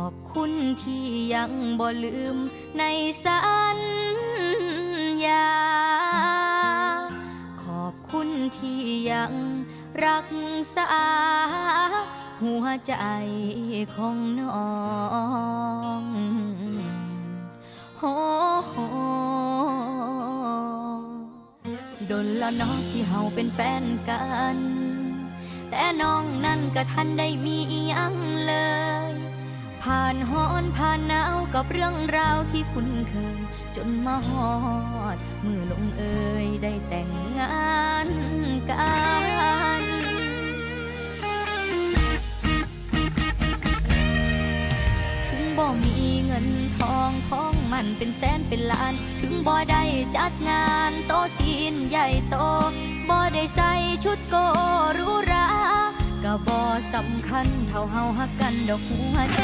ขอบคุณที่ยังบ่ลืมในสัญญา ขอบคุณที่ยังรักษา หัวใจของน้องโอ้โดนแล้วน้องที่เฮาเป็นแฟนกัน แต่น้องนั่นก็ทันได้มีอียังเลย ผ่านฮ้อนผ่านหนาวกับเรื่องราวที่คุ้นเคย จนมาฮอดมือลงเอยได้แต่งงานกันถึงบ่มีเงินทองของมันเป็นแสนเป็นล้าน ถึงบ่ได้จัดงานโตะจีนใหญ่โตบ่ได้ใส่ชุดโกรูหราก็บ่สำคัญเท่าเฮาฮักกันดอกหัวใจ